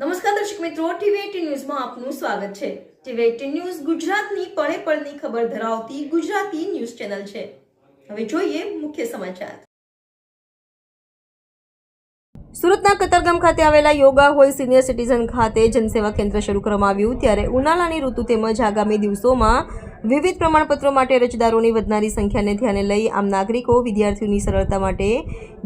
નમસ્કાર દર્શક મિત્રો ટીવી ન્યૂઝમાં આપનું સ્વાગત છે. ટીવી ન્યૂઝ ગુજરાતની પળે પળની ખબર ધરાવતી ગુજરાતી ન્યૂઝ ચેનલ છે. હવે જોઈએ મુખ્ય સમાચાર. સુરતના કતારગામ ખાતે આવેલા યોગા હોલ સિનિયર સિટીઝન ખાતે જનસેવા કેન્દ્ર શરૂ કરવામાં આવ્યું. ત્યારે ઉનાળાની ઋતુ તેમજ આગામી દિવસોમાં વિવિધ પ્રમાણપત્રો માટે અરજદારોની વધનારી સંખ્યાને ધ્યાને લઈ આમ નાગરિકો વિદ્યાર્થીઓની સરળતા માટે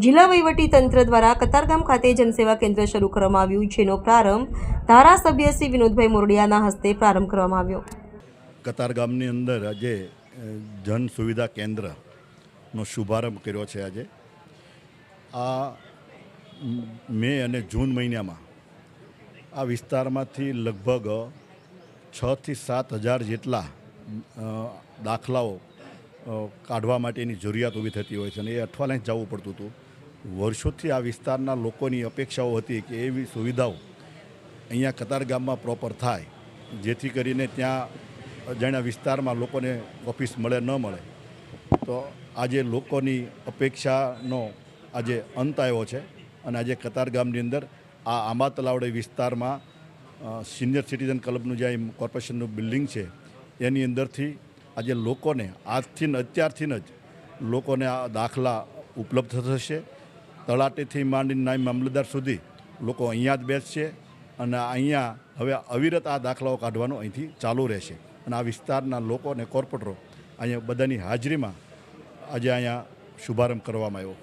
જિલ્લા વહીવટી તંત્ર દ્વારા કતારગામ ખાતે જનસેવા કેન્દ્ર શરૂ કરવામાં આવ્યું, જેનો પ્રારંભ ધારાસભ્ય શ્રી વિનોદભાઈ મોરડિયાના હસ્તે પ્રારંભ કરવામાં આવ્યો. કતારગામની અંદર આજે જન સુવિધા કેન્દ્રનો શુભારંભ કર્યો છે આજે. આ મે અને જૂન મહિનામાં આ વિસ્તારમાંથી લગભગ છથી સાત હજાર જેટલા દાખલાઓ કાઢવા માટેની જરૂરિયાત ઊભી થતી હોય છે અને એ અઠવાડિયે જવું પડતું હતું. વર્ષોથી આ વિસ્તારના લોકોની અપેક્ષાઓ હતી કે એવી સુવિધાઓ અહીંયા કતાર ગામમાં પ્રોપર થાય, જેથી કરીને ત્યાં અજાણ્યા વિસ્તારમાં લોકોને ઓફિસ મળે, ન મળે. તો આજે લોકોની અપેક્ષાનો આજે અંત આવ્યો છે અને આજે કતાર ગામની અંદર આ આંબા તલાવડી વિસ્તારમાં સિનિયર સિટીઝન ક્લબનું જે કોર્પોરેશનનું બિલ્ડિંગ છે એની અંદરથી આજે લોકોને, આજથી અત્યારથી જ લોકોને આ દાખલા ઉપલબ્ધ થશે. તળાટીથી માંડીને નાય મામલતદાર સુધી લોકો અહીંયા જ બેસશે અને અહીંયા હવે અવિરત આ દાખલાઓ કાઢવાનું અહીંથી ચાલુ રહેશે. અને આ વિસ્તારના લોકો અને કોર્પોરેટરો અહીંયા બધાની હાજરીમાં આજે અહીંયા શુભારંભ કરવામાં આવ્યો.